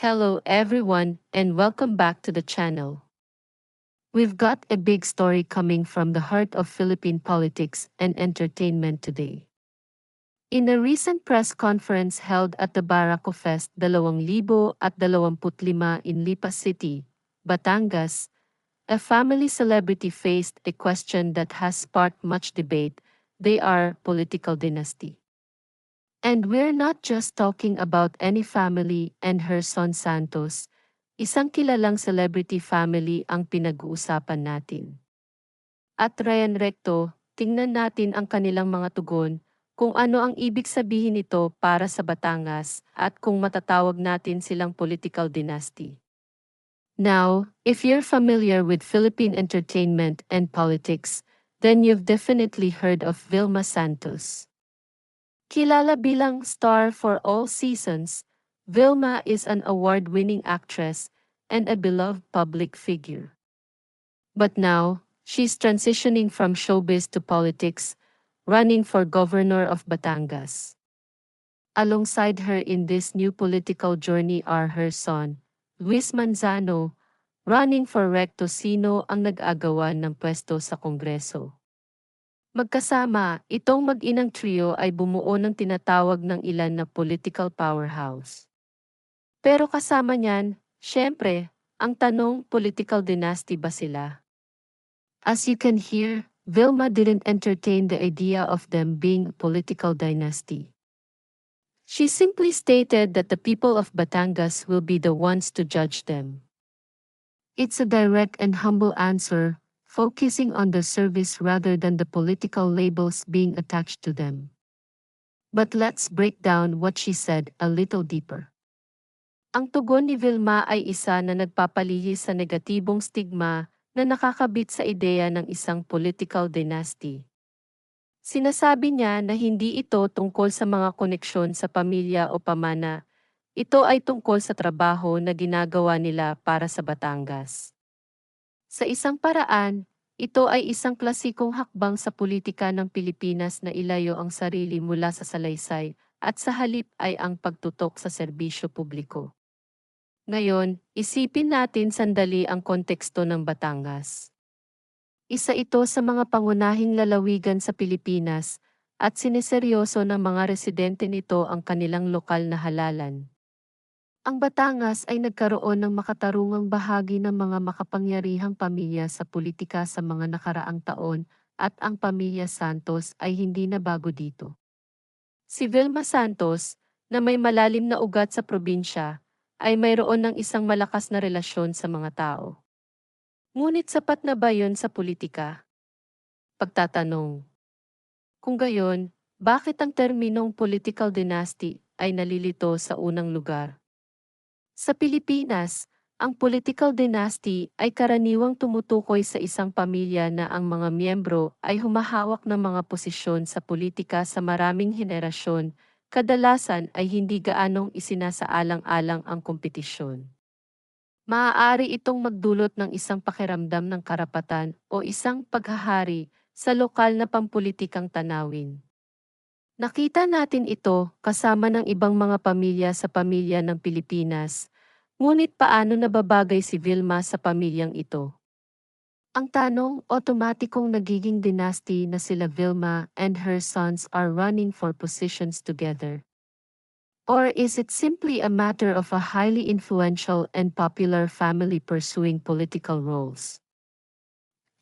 Hello everyone and welcome back to the channel. We've got a big story coming from the heart of Philippine politics and entertainment today. In a recent press conference held at the Barako Fest 2025 in Lipa City, Batangas, a family celebrity faced a question that has sparked much debate. They are political dynasty. And we're not just talking about any family and her son Santos, isang kilalang celebrity family ang pinag-uusapan natin. At Ryan Recto, tingnan natin ang kanilang mga tugon, kung ano ang ibig sabihin nito para sa Batangas at kung matatawag natin silang political dynasty. Now, if you're familiar with Philippine entertainment and politics, then you've definitely heard of Vilma Santos. Kilala bilang star for all seasons, Vilma is an award-winning actress and a beloved public figure. But now, she's transitioning from showbiz to politics, running for governor of Batangas. Alongside her in this new political journey are her son, Luis Manzano, running for recto sino ang nag-agawan ng pwesto sa Kongreso. Magkasama, itong mag-inang trio ay bumuo ng tinatawag ng ilan na political powerhouse. Pero kasama niyan, syempre, ang tanong political dynasty ba sila? As you can hear, Vilma didn't entertain the idea of them being a political dynasty. She simply stated that the people of Batangas will be the ones to judge them. It's a direct and humble answer, focusing on the service rather than the political labels being attached to them. But let's break down what she said a little deeper. Ang tugon ni Vilma ay isa na nagpapalihis sa negatibong stigma na nakakabit sa ideya ng isang political dynasty. Sinasabi niya na hindi ito tungkol sa mga koneksyon sa pamilya o pamana, ito ay tungkol sa trabaho na ginagawa nila para sa Batangas. Sa isang paraan, ito ay isang klasikong hakbang sa politika ng Pilipinas na ilayo ang sarili mula sa salaysay at sa halip ay ang pagtutok sa serbisyo publiko. Ngayon, isipin natin sandali ang konteksto ng Batangas. Isa ito sa mga pangunahing lalawigan sa Pilipinas at sineseryoso ng mga residente nito ang kanilang lokal na halalan. Ang Batangas ay nagkaroon ng makatarungang bahagi ng mga makapangyarihang pamilya sa politika sa mga nakaraang taon at ang pamilya Santos ay hindi na bago dito. Si Vilma Santos, na may malalim na ugat sa probinsya, ay mayroon ng isang malakas na relasyon sa mga tao. Ngunit sapat na ba yun sa politika? Pagtatanong. Kung gayon, bakit ang terminong political dynasty ay nalilito sa unang lugar? Sa Pilipinas, ang political dynasty ay karaniwang tumutukoy sa isang pamilya na ang mga miyembro ay humahawak ng mga posisyon sa politika sa maraming henerasyon, kadalasan ay hindi gaanong isinasaalang-alang ang kompetisyon maaari itong magdulot ng isang pakiramdam ng karapatan o isang paghahari sa lokal na pampulitikang tanawin. Nakita natin ito kasama ng ibang mga pamilya sa pamilya ng Pilipinas, ngunit paano nababagay si Vilma sa pamilyang ito? Ang tanong, otomatikong nagiging dynasty na sila Vilma and her sons are running for positions together. Or is it simply a matter of a highly influential and popular family pursuing political roles?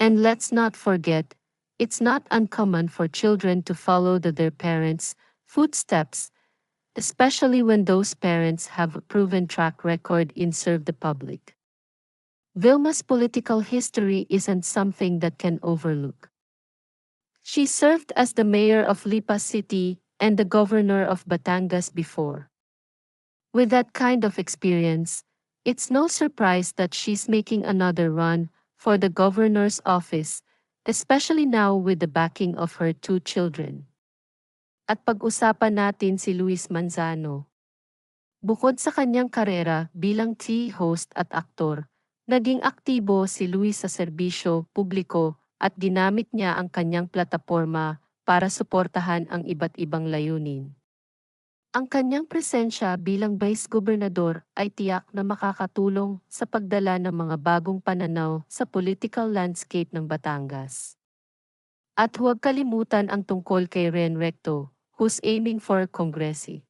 And let's not forget, it's not uncommon for children to follow the, their parents' footsteps, especially when those parents have a proven track record in serve the public. Vilma's political history isn't something that can overlook. She served as the mayor of Lipa City and the governor of Batangas before. With that kind of experience, it's no surprise that she's making another run for the governor's office, especially now with the backing of her two children. At pag-usapan natin si Luis Manzano. Bukod sa kanyang karera bilang TV host at aktor, naging aktibo si Luis sa serbisyo publiko at ginamit niya ang kanyang plataporma para suportahan ang iba't ibang layunin. Ang kanyang presensya bilang vice gobernador ay tiyak na makakatulong sa pagdala ng mga bagong pananaw sa political landscape ng Batangas. At huwag kalimutan ang tungkol kay Ren Recto, who's aiming for Congressy.